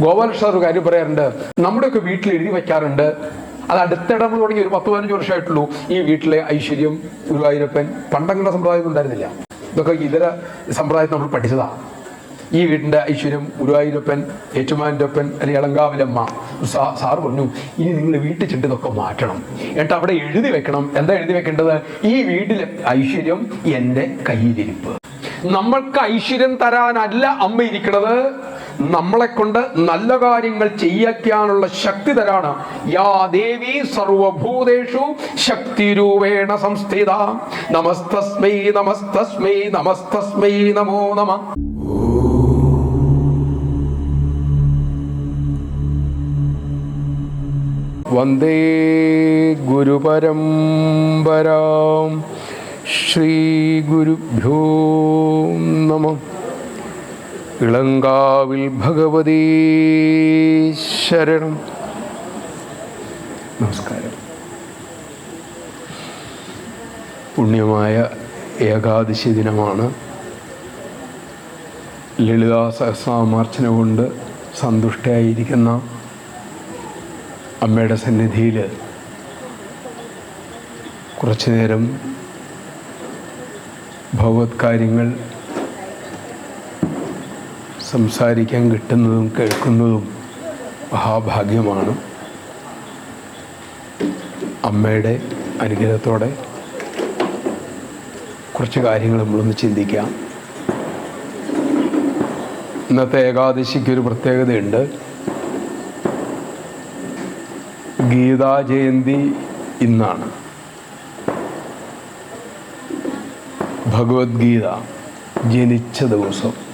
ഗോപാലകൃഷ്ണ ഒരു കാര്യം പറയാറുണ്ട്. നമ്മുടെയൊക്കെ വീട്ടിൽ എഴുതി വയ്ക്കാറുണ്ട്. അത് അടുത്തിടം തുടങ്ങി ഒരു പത്ത് പതിനഞ്ച് വർഷമായിട്ടുള്ളൂ ഈ വീട്ടിലെ ഐശ്വര്യം ഗുരുവായൂരപ്പൻ പണ്ടങ്ങളുടെ സമ്പ്രദായം ഉണ്ടായിരുന്നില്ല. ഇതൊക്കെ ഇതര സമ്പ്രദായത്തിൽ നമ്മൾ പഠിച്ചതാണ് ഈ വീടിന്റെ ഐശ്വര്യം ഗുരുവായൂരപ്പൻ ഏറ്റുമാന്റെ ഒപ്പൻ അല്ലെങ്കിൽ ഇളങ്കാവിലമ്മ സാ- സാറ് പറഞ്ഞു ഇനി നിങ്ങൾ വീട്ടിൽ ചെണ്ട് ഇതൊക്കെ മാറ്റണം. എന്നിട്ട് അവിടെ എഴുതി വെക്കണം. എന്താ എഴുതി വെക്കേണ്ടത്? ഈ വീട്ടിലെ ഐശ്വര്യം എന്റെ കയ്യിലിരിപ്പ്. നമ്മൾക്ക് ഐശ്വര്യം തരാനല്ല അമ്മ ഇരിക്കണത്. നമ്മളെ കൊണ്ട് നല്ല കാര്യങ്ങൾ ചെയ്യിക്കാനുള്ള ശക്തി തരാണ്. യാ ദേവി സർവഭൂതേഷു ശക്തിരൂപേണ സംസ്ഥിത. നമസ്തസ്മൈ നമസ്തസ്മൈ നമസ്തസ്മൈ നമോ നമ. വന്ദേ ഗുരുപരമ്പരാം ശ്രീഗുരുഭ്യോ നമ. ഇളങ്കാവിൽ ഭഗവതീ ശരണം. നമസ്കാരം. പുണ്യമായ ഏകാദശി ദിനമാണ്. ലളിതാ സഹസ്രാമാർച്ചന കൊണ്ട് സന്തുഷ്ടയായിരിക്കുന്ന അമ്മയുടെ സന്നിധിയിൽ കുറച്ചു നേരം ഭഗവത് കാര്യങ്ങൾ സംസാരിക്കാൻ കിട്ടുന്നതും കേൾക്കുന്നതും മഹാഭാഗ്യമാണ്. അമ്മയുടെ അനുഗ്രഹത്തോടെ കുറച്ച് കാര്യങ്ങൾ നമ്മളൊന്ന് ചിന്തിക്കാം. ഇന്നത്തെ ഏകാദശിക്ക് ഒരു പ്രത്യേകതയുണ്ട്. ഗീതാ ജയന്തി ഇന്നാണ്. ഭഗവത്ഗീത ജനിച്ച ദിവസം.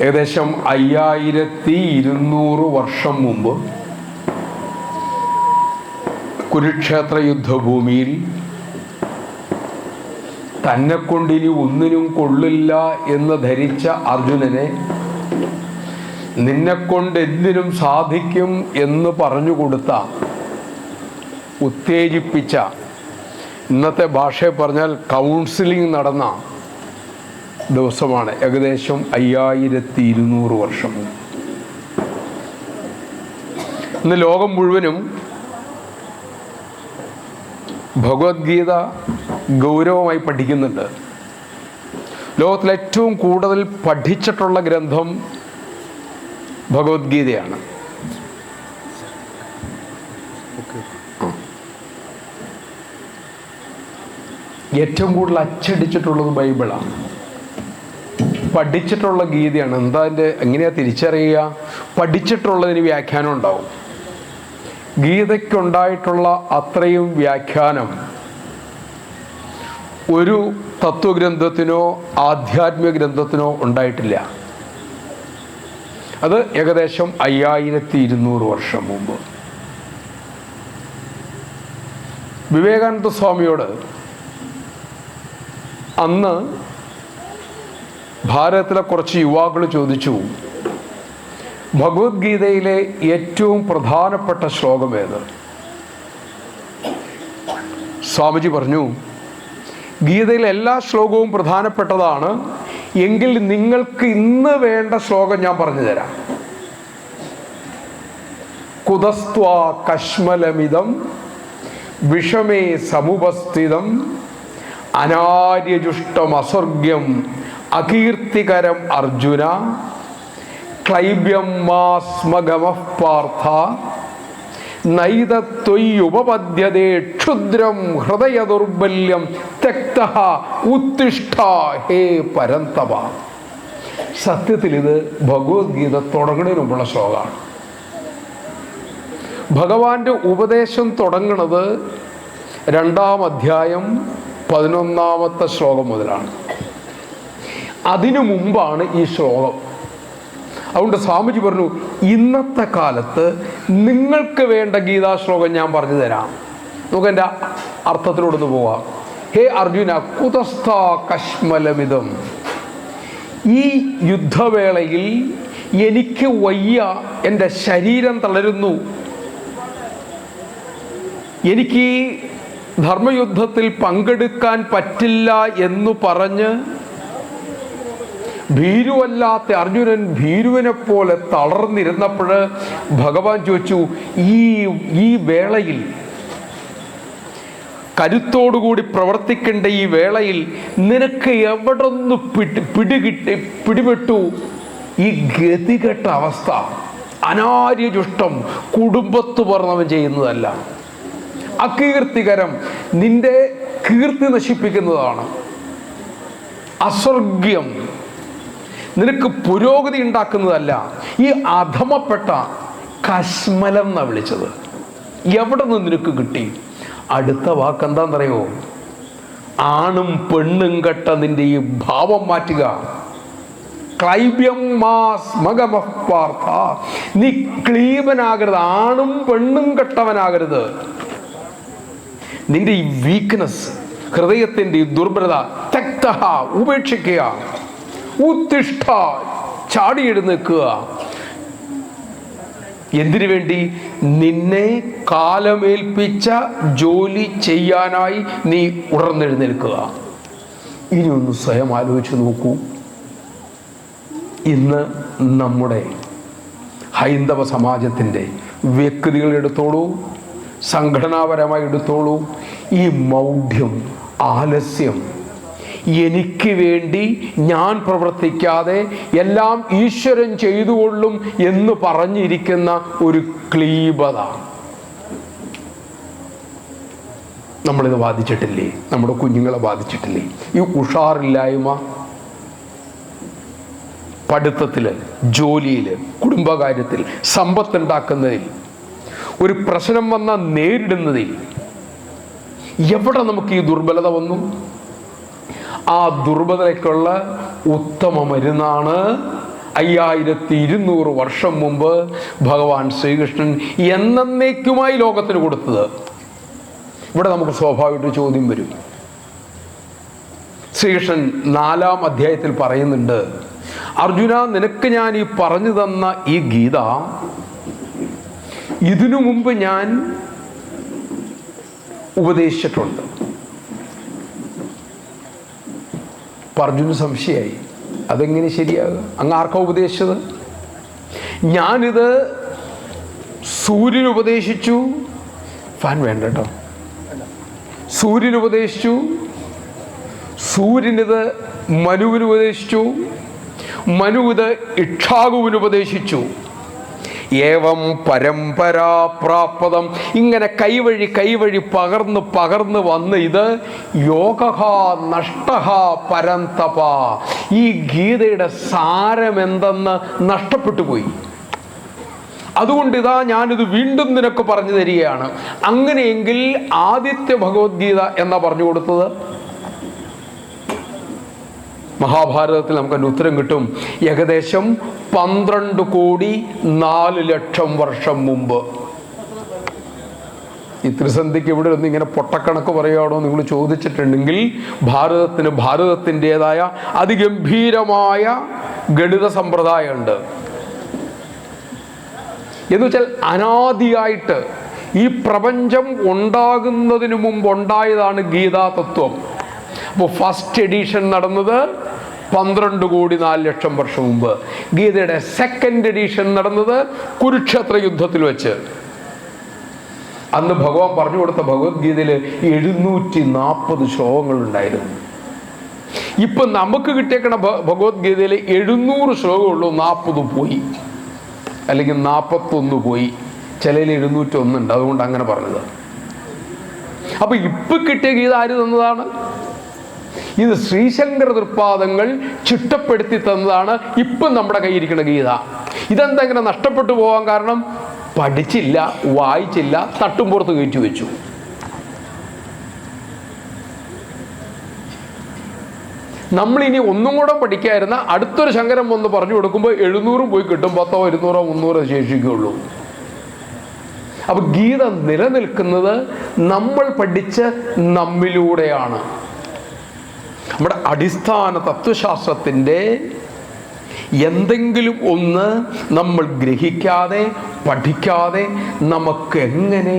ഏകദേശം അയ്യായിരത്തി ഇരുന്നൂറ് വർഷം മുമ്പ് കുരുക്ഷേത്ര യുദ്ധഭൂമിയിൽ തന്നെ കൊണ്ടിനി ഒന്നിനും കൊള്ളില്ല എന്ന് ധരിച്ച അർജുനനെ നിന്നെ കൊണ്ട് എന്തിനും സാധിക്കും എന്ന് പറഞ്ഞു കൊടുത്ത ഉത്തേജിപ്പിച്ച ഇന്നത്തെ ഭാഷയെ പറഞ്ഞാൽ കൗൺസിലിംഗ് നടന്ന ദിവസമാണ്. ഏകദേശം അയ്യായിരത്തി ഇരുന്നൂറ് വർഷം. ഇന്ന് ലോകം മുഴുവനും ഭഗവത്ഗീത ഗൗരവമായി പഠിക്കുന്നുണ്ട്. ലോകത്തിൽ ഏറ്റവും കൂടുതൽ പഠിച്ചിട്ടുള്ള ഗ്രന്ഥം ഭഗവത്ഗീതയാണ്. ഏറ്റവും കൂടുതൽ അച്ചടിച്ചിട്ടുള്ളത് ബൈബിളാണ്. പഠിച്ചിട്ടുള്ള ഗീതയാണ്. എന്താ അതിന്റെ എങ്ങനെയാ തിരിച്ചറിയുക? പഠിച്ചിട്ടുള്ളതിന് വ്യാഖ്യാനം ഉണ്ടാവും. ഗീതയ്ക്കുണ്ടായിട്ടുള്ള അത്രയും വ്യാഖ്യാനം ഒരു തത്വഗ്രന്ഥത്തിനോ ആധ്യാത്മിക ഗ്രന്ഥത്തിനോ ഉണ്ടായിട്ടില്ല. അത് ഏകദേശം അയ്യായിരത്തി ഇരുന്നൂറ് വർഷം മുമ്പ്. വിവേകാനന്ദ സ്വാമിയോട് അന്ന് ഭാരതത്തിലെ കുറച്ച് യുവാക്കൾ ചോദിച്ചു ഭഗവത്ഗീതയിലെ ഏറ്റവും പ്രധാനപ്പെട്ട ശ്ലോകം ഏത്? സ്വാമിജി പറഞ്ഞു ഗീതയിലെ എല്ലാ ശ്ലോകവും പ്രധാനപ്പെട്ടതാണ് എങ്കിൽ നിങ്ങൾക്ക് ഇന്ന് വേണ്ട ശ്ലോകം ഞാൻ പറഞ്ഞു തരാം. കുതസ്ത്വ കശ്മലമിതം വിഷമേ സമുപസ്ഥിതം അനാര്യജുഷ്ടം അസ്വർഗ്യം അകീർത്തികരം അർജുന ക്ലൈബ്യം മാസ്മഗമ പാർത്ഥ നൈതത്വയുപപദ്യതേ ക്ഷുദ്രം ഹൃദയ ദൗർബല്യം തെക്ത ഉത്തിഷ്ഠ ഹേ പരന്തവ സത്യത്തിൽ ഇത് ഭഗവത്ഗീത തുടങ്ങുന്നതിന് മുമ്പുള്ള ശ്ലോകമാണ്. ഭഗവാന്റെ ഉപദേശം തുടങ്ങുന്നത് രണ്ടാം അധ്യായം പതിനൊന്നാമത്തെ ശ്ലോകം മുതലാണ്. അതിനു മുമ്പാണ് ഈ ശ്ലോകം. അതുകൊണ്ട് സ്വാമിജി പറഞ്ഞു ഇന്നത്തെ കാലത്ത് നിങ്ങൾക്ക് വേണ്ട ഗീതാശ്ലോകം ഞാൻ പറഞ്ഞു തരാം. നമുക്ക് എന്റെ അർത്ഥത്തിലൂടെ പോവാം. ഹേ അർജുന കുതസ്ഥ കശ്മലമിതം. ഈ യുദ്ധവേളയിൽ എനിക്ക് വയ്യ എന്റെ ശരീരം തളരുന്നു. എനിക്ക് ധർമ്മയുദ്ധത്തിൽ പങ്കെടുക്കാൻ പറ്റില്ല എന്ന് പറഞ്ഞ് ഭീരുവല്ലാത്ത അർജുനൻ ഭീരുവിനെ പോലെ തളർന്നിരുന്നപ്പോൾ ഭഗവാൻ ചോദിച്ചു ഈ ഈ വേളയിൽ കരുത്തോടുകൂടി പ്രവർത്തിക്കേണ്ട ഈ വേളയിൽ നിനക്ക് എവിടൊന്ന് പിടി പിടികിട്ടി പിടിപെട്ടു? ഈ ഗതികെട്ട അവസ്ഥ അനാര്യജുഷ്ടം കുടുംബത്ത് പറഞ്ഞവൻ ചെയ്യുന്നതല്ല. അകീർത്തികരം നിന്റെ കീർത്തി നശിപ്പിക്കുന്നതാണ്. അസ്വർഗ്യം നിനക്ക് പുരോഗതി ഉണ്ടാക്കുന്നതല്ല. ഈ അധമപ്പെട്ട കശ്മലം എന്നാ വിളിച്ചത്. എവിടെ നിന്ന് നിനക്ക് കിട്ടി? അടുത്ത വാക്ക് എന്താണെന്നറിയോ? ആണും പെണ്ണും കെട്ട നിന്റെ ഈ ഭാവം മാറ്റുക. ക്ലൈബ്യം മാസ് മകമഃ പാർത്ഥ നീ ക്ലീബനാകരുത് ആണും പെണ്ണും കെട്ടവനാകരുത്. നിന്റെ ഈ വീക്ക്നെസ് ഹൃദയത്തിന്റെ ഈ ദുർബലത തക്തഹ ഉപേക്ഷിക്കുക. ഉത്തിഷ്ഠ ചാടി നിൽക്കുക എന്തിനു വേണ്ടി? നിന്നെ കാലമേൽപ്പിച്ച ജോലി ചെയ്യാനായി നീ ഉറന്നെഴുന്നേൽക്കുക. ഇനി ഒന്ന് സ്വയം ആലോചിച്ച് നോക്കൂ. ഇന്ന് നമ്മുടെ ഹൈന്ദവ സമാജത്തിന്റെ വ്യക്തികൾ എടുത്തോളൂ സംഘടനാപരമായി എടുത്തോളൂ. ഈ മൗഢ്യം ആലസ്യം എനിക്ക് വേണ്ടി ഞാൻ പ്രവർത്തിക്കാതെ എല്ലാം ഈശ്വരൻ ചെയ്തുകൊള്ളും എന്ന് പറഞ്ഞിരിക്കുന്ന ഒരു ക്ലീബത. നമ്മളിത് ബാധിച്ചിട്ടില്ലേ നമ്മുടെ കുഞ്ഞുങ്ങളെ ബാധിച്ചിട്ടില്ലേ ഈ ഉഷാറില്ലായ്മ പഠിത്തത്തിൽ ജോലിയിൽ കുടുംബകാര്യത്തിൽ സമ്പത്തുണ്ടാക്കുന്നതിൽ ഒരു പ്രശ്നം വന്നാൽ നേരിടുന്നതിൽ എവിടെ നമുക്ക് ഈ ദുർബലത വന്നു? ആ ദുർബലതയ്ക്കുള്ള ഉത്തമ മരുന്നാണ് അയ്യായിരത്തി ഇരുന്നൂറ് വർഷം മുമ്പ് ഭഗവാൻ ശ്രീകൃഷ്ണൻ എന്നേക്കുമായി ലോകത്തിന് കൊടുത്തത്. ഇവിടെ നമുക്ക് സ്വാഭാവികമായിട്ട് ചോദ്യം വരും. ശ്രീകൃഷ്ണൻ നാലാം അധ്യായത്തിൽ പറയുന്നുണ്ട് അർജുന നിനക്ക് ഞാൻ ഈ പറഞ്ഞു തന്ന ഈ ഗീത ഇതിനു മുമ്പ് ഞാൻ ഉപദേശിച്ചിട്ടുണ്ട്. അപ്പൊ അർജുന് സംശയമായി. അതെങ്ങനെ ശരിയാകുക അങ്ങ് ആർക്കാ ഉപദേശിച്ചത്? ഞാനിത് സൂര്യൻ ഉപദേശിച്ചു. ഫാൻ വേണ്ട കേട്ടോ. സൂര്യൻ ഉപദേശിച്ചു. സൂര്യനിത് മനുവിന് ഉപദേശിച്ചു. മനു ഇത് ഇക്ഷാകുവിന് ഉപദേശിച്ചു. ഏവം പരമ്പരാപ്രാപ്തം. ഇങ്ങനെ കൈവഴി കൈവഴി പകർന്ന് പകർന്ന് വന്ന് ഇത് യോഗ നഷ്ട പരന്തപ. ഈ ഗീതയുടെ സാരമെന്തെന്ന് നഷ്ടപ്പെട്ടു പോയി. അതുകൊണ്ട് ഇതാ ഞാനിത് വീണ്ടും നിനക്ക് പറഞ്ഞു തരികയാണ്. അങ്ങനെയെങ്കിൽ ആദിത്യ ഭഗവത്ഗീത എന്നാ പറഞ്ഞു കൊടുത്തത്? മഹാഭാരതത്തിൽ നമുക്ക് അതിന് ഉത്തരം കിട്ടും. ഏകദേശം പന്ത്രണ്ട് കോടി നാല് ലക്ഷം വർഷം മുമ്പ്. ഈ ത്രിസന്ധിക്ക് ഇവിടെ ഒന്ന് ഇങ്ങനെ പൊട്ടക്കണക്ക് പറയുകയാണോ നിങ്ങൾ ചോദിച്ചിട്ടുണ്ടെങ്കിൽ ഭാരതത്തിന് ഭാരതത്തിന്റെതായ അതിഗംഭീരമായ ഗണിത സമ്പ്രദായമുണ്ട്. എന്ന് വെച്ചാൽ അനാദിയായിട്ട് ഈ പ്രപഞ്ചം ഉണ്ടാകുന്നതിന് മുമ്പ് ഉണ്ടായതാണ് ഗീതാ തത്വം അപ്പോൾ ഫസ്റ്റ് എഡിഷൻ നടന്നത് പന്ത്രണ്ട് കോടി നാല് ലക്ഷം വർഷം മുമ്പ് ഗീതയുടെ സെക്കൻഡ് എഡിഷൻ നടന്നത് കുരുക്ഷേത്ര യുദ്ധത്തിൽ വെച്ച്. അന്ന് ഭഗവാൻ പറഞ്ഞു കൊടുത്ത ഭഗവത്ഗീതയിൽ എഴുന്നൂറ്റി നാൽപ്പത് ശ്ലോകങ്ങൾ ഉണ്ടായിരുന്നു ഇപ്പൊ നമുക്ക് കിട്ടിയേക്കണ ഭഗവത്ഗീതയിൽ എഴുന്നൂറ് ശ്ലോകമുള്ളൂ നാൽപ്പത് പോയി. അല്ലെങ്കിൽ നാൽപ്പത്തൊന്ന് പോയി. ചിലയിൽ എഴുന്നൂറ്റി ഒന്നുണ്ട് അതുകൊണ്ട് അങ്ങനെ പറഞ്ഞത്. അപ്പൊ ഇപ്പൊ കിട്ടിയ ഗീത ആര് തന്നതാണ്? ഇത് ശ്രീശങ്കര തൃപ്പാദങ്ങൾ ചിട്ടപ്പെടുത്തി തന്നതാണ് ഇപ്പം നമ്മുടെ കയ്യിരിക്കുന്ന ഗീത. ഇതെന്താ ഇങ്ങനെ നഷ്ടപ്പെട്ടു പോകാൻ കാരണം? പഠിച്ചില്ല വായിച്ചില്ല തട്ടും തട്ടുംപുറത്ത് കയറ്റി വെച്ചു. നമ്മൾ ഇനി ഒന്നും കൂടെ പഠിക്കായിരുന്ന അടുത്തൊരു ശങ്കരം വന്ന് പറഞ്ഞു കൊടുക്കുമ്പോൾ എഴുന്നൂറും പോയി കിട്ടും പത്തോ ഇരുന്നൂറോ മുന്നൂറോ ശേഷിക്കുള്ളൂ അപ്പൊ ഗീത നിലനിൽക്കുന്നത് നമ്മൾ പഠിച്ച് നമ്മിലൂടെയാണ്. നമ്മുടെ അടിസ്ഥാന തത്വശാസ്ത്രത്തിന്റെ എന്തെങ്കിലും ഒന്ന് നമ്മൾ ഗ്രഹിക്കാതെ പഠിക്കാതെ നമുക്ക് എങ്ങനെ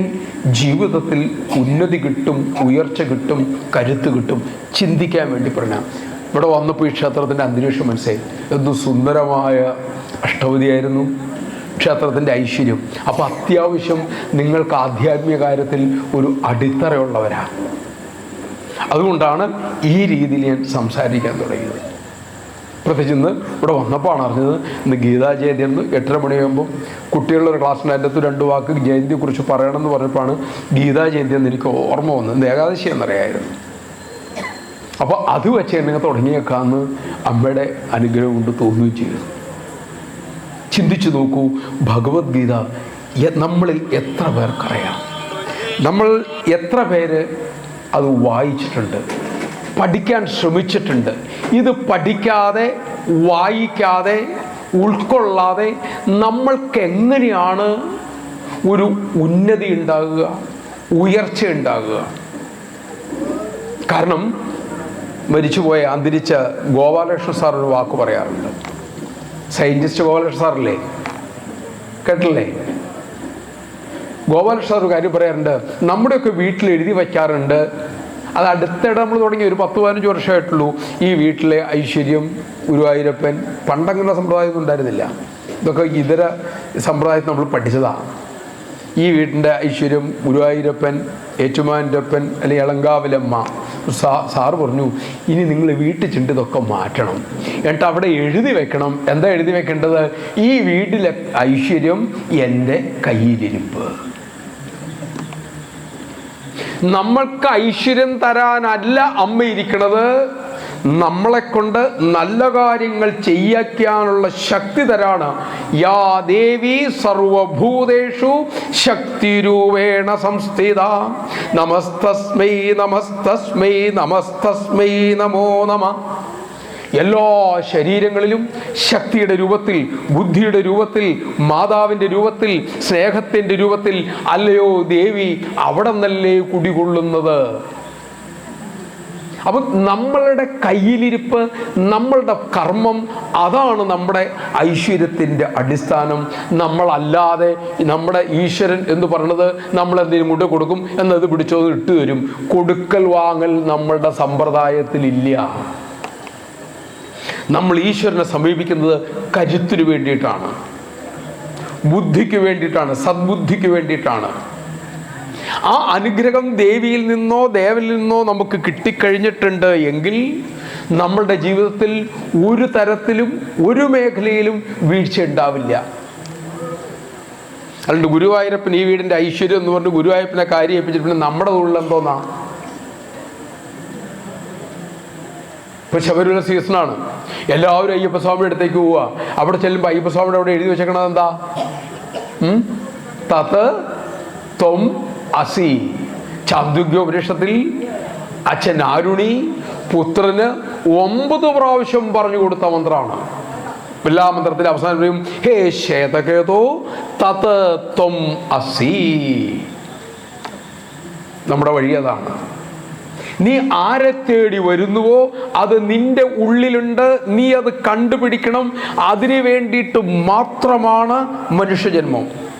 ജീവിതത്തിൽ ഉന്നതി കിട്ടും ഉയർച്ച കിട്ടും കരുത്ത് കിട്ടും ചിന്തിക്കാൻ വേണ്ടി പറഞ്ഞാൽ ഇവിടെ വന്നപ്പോൾ ഈ ക്ഷേത്രത്തിന്റെ അന്തരീക്ഷം മനസ്സിലായി. എന്ത് സുന്ദരമായ അഷ്ടപതിയായിരുന്നു ക്ഷേത്രത്തിന്റെ ഐശ്വര്യം. അപ്പോൾ അത്യാവശ്യം നിങ്ങൾക്ക് ആധ്യാത്മിക കാര്യത്തിൽ ഒരു അടിത്തറയുള്ളവരാണ് അതുകൊണ്ടാണ് ഈ രീതിയിൽ ഞാൻ സംസാരിക്കാൻ തുടങ്ങിയത്. പ്രത്യേകിച്ച് ഇന്ന് ഇവിടെ വന്നപ്പോഴാണ് അറിഞ്ഞത് ഇന്ന് ഗീതാ ജയന്തി എന്ന് എട്ടര മണിയാകുമ്പോൾ കുട്ടികളുടെ ഒരു ക്ലാസ്സിന്റെ അതിന്റെ അകത്ത് രണ്ട് വാക്ക് ജയന്തിയെക്കുറിച്ച് പറയണമെന്ന് പറഞ്ഞപ്പോഴാണ് ഗീതാ ജയന്തി എന്ന് എനിക്ക് ഓർമ്മ വന്നത്. ഏകാദശി എന്നറിയായിരുന്നു. അപ്പോൾ അത് വെച്ച് എന്നെ തുടങ്ങിയേക്കാന്ന് അമ്മയുടെ അനുഗ്രഹം കൊണ്ട് തോന്നുകയും ചെയ്തു. ചിന്തിച്ചു നോക്കൂ ഭഗവത്ഗീത നമ്മളിൽ എത്ര പേർക്കറിയാം? നമ്മൾ എത്ര പേര് അത് വായിച്ചിട്ടുണ്ട്. പഠിക്കാൻ ശ്രമിച്ചിട്ടുണ്ട്. ഇത് പഠിക്കാതെ വായിക്കാതെ ഉൾക്കൊള്ളാതെ നമ്മൾക്ക് എങ്ങനെയാണ് ഒരു ഉന്നതി ഉണ്ടാകുക ഉയർച്ച ഉണ്ടാകുക? കാരണം മരിച്ചുപോയ അന്തരിച്ച ഗോപാലകൃഷ്ണ സാർ ഒരു വാക്ക് പറയാറുണ്ട്. സയന്റിസ്റ്റ് ഗോപാലകൃഷ്ണ സാറല്ലേ? കേട്ടില്ലേ? ഗോപാലകൃഷ്ണ ഒരു കാര്യം പറയാറുണ്ട്. നമ്മുടെയൊക്കെ വീട്ടിൽ എഴുതി വയ്ക്കാറുണ്ട്. അത് അടുത്തിടെ നമ്മൾ തുടങ്ങി ഒരു പത്ത് പതിനഞ്ച് വർഷമായിട്ടുള്ളൂ ഈ വീട്ടിലെ ഐശ്വര്യം ഗുരുവായൂരപ്പൻ പണ്ടങ്ങനെ സമ്പ്രദായമൊന്നും ഉണ്ടായിരുന്നില്ല. ഇതൊക്കെ ഇതര സമ്പ്രദായത്തിൽ നമ്മൾ പഠിച്ചതാണ് ഈ വീട്ടിന്റെ ഐശ്വര്യം ഗുരുവായൂരപ്പൻ ഏറ്റുമാന്റപ്പൻ അല്ലെങ്കിൽ ഇളങ്കാവിലമ്മ സാ സാറ് പറഞ്ഞു ഇനി നിങ്ങൾ വീട്ടിൽ ചെണ്ട് ഇതൊക്കെ മാറ്റണം. എന്നിട്ട് അവിടെ എഴുതി വെക്കണം. എന്താ എഴുതി വെക്കേണ്ടത്? ഈ വീട്ടിലെ ഐശ്വര്യം എന്റെ കയ്യിലിരിപ്പ്. നമ്മൾക്ക് ഐശ്വര്യം തരാനല്ല അമ്മ ഇരിക്കണത്. നമ്മളെ കൊണ്ട് നല്ല കാര്യങ്ങൾ ചെയ്യാക്കാനുള്ള ശക്തി തരാണ്. യാ ദേവി സർവഭൂതേഷു ശക്തിരൂപേണ സംസ്ഥിത. നമസ്തസ്മൈ നമസ്തസ്മൈ നമസ്തസ്മൈ നമോ നമ. എല്ലാ ശരീരങ്ങളിലും ശക്തിയുടെ രൂപത്തിൽ ബുദ്ധിയുടെ രൂപത്തിൽ മാതാവിന്റെ രൂപത്തിൽ സ്നേഹത്തിന്റെ രൂപത്തിൽ അല്ലയോ ദേവി അവിടെ നിന്നല്ലേ കുടികൊള്ളുന്നത്? അപ്പം നമ്മളുടെ കയ്യിലിരിപ്പ് നമ്മളുടെ കർമ്മം അതാണ് നമ്മുടെ ഐശ്വര്യത്തിന്റെ അടിസ്ഥാനം. നമ്മളല്ലാതെ നമ്മുടെ ഈശ്വരൻ എന്ന് പറയുന്നത് നമ്മൾ എന്തെങ്കിലും കൊണ്ട് കൊടുക്കും എന്നത് പിടിച്ചോ ഇട്ട് തരും. കൊടുക്കൽ വാങ്ങൽ നമ്മളുടെ സമ്പ്രദായത്തിലില്ല. നമ്മൾ ഈശ്വരനെ സമീപിക്കുന്നത് കരുത്തിനു വേണ്ടിയിട്ടാണ്. ബുദ്ധിക്ക് വേണ്ടിയിട്ടാണ് സദ്ബുദ്ധിക്ക് വേണ്ടിയിട്ടാണ്. ആ അനുഗ്രഹം ദേവിയിൽ നിന്നോ ദേവനിൽ നിന്നോ നമുക്ക് കിട്ടിക്കഴിഞ്ഞിട്ടുണ്ട് എങ്കിൽ നമ്മളുടെ ജീവിതത്തിൽ ഒരു തരത്തിലും ഒരു മേഖലയിലും വീഴ്ച ഉണ്ടാവില്ല. അതുകൊണ്ട് ഗുരുവായൂരപ്പൻ ഈ വീടിന്റെ ഐശ്വര്യം എന്ന് പറഞ്ഞ് ഗുരുവായൂരപ്പനെ കാര്യം ഏൽപ്പിച്ചിട്ട് പിന്നെ നമ്മുടെ ഉള്ളിൽ എന്തോന്നാ ഇപ്പൊ ശബരിമല സീസണാണ് എല്ലാവരും അയ്യപ്പസ്വാമിയുടെ അടുത്തേക്ക് പോവുക. അവിടെ ചെല്ലുമ്പോൾ അയ്യപ്പസ്വാമിയുടെ അവിടെ എഴുതി വെച്ചേക്കണത് എന്താ? തത്ത് തത് ത്വം അസി. ചാന്ദുഗ്യോപനിഷത്തിൽ അച്ഛൻ ആരുണി പുത്രന് ഒമ്പത് പ്രാവശ്യം പറഞ്ഞു കൊടുത്ത മന്ത്രമാണ്. എല്ലാ മന്ത്രത്തിൽ അവസാനം പറയും ഹേ ശ്വേതകേതോ തത് ത്വം അസി. നമ്മുടെ വഴി അതാണ്. നീ ആരെ തേടി വരുന്നുവോ? അത് നിന്റെ ഉള്ളിലുണ്ട്. നീ അത് കണ്ടുപിടിക്കണം. അതിനു വേണ്ടിയിട്ട് മാത്രമാണ് മനുഷ്യജന്മം.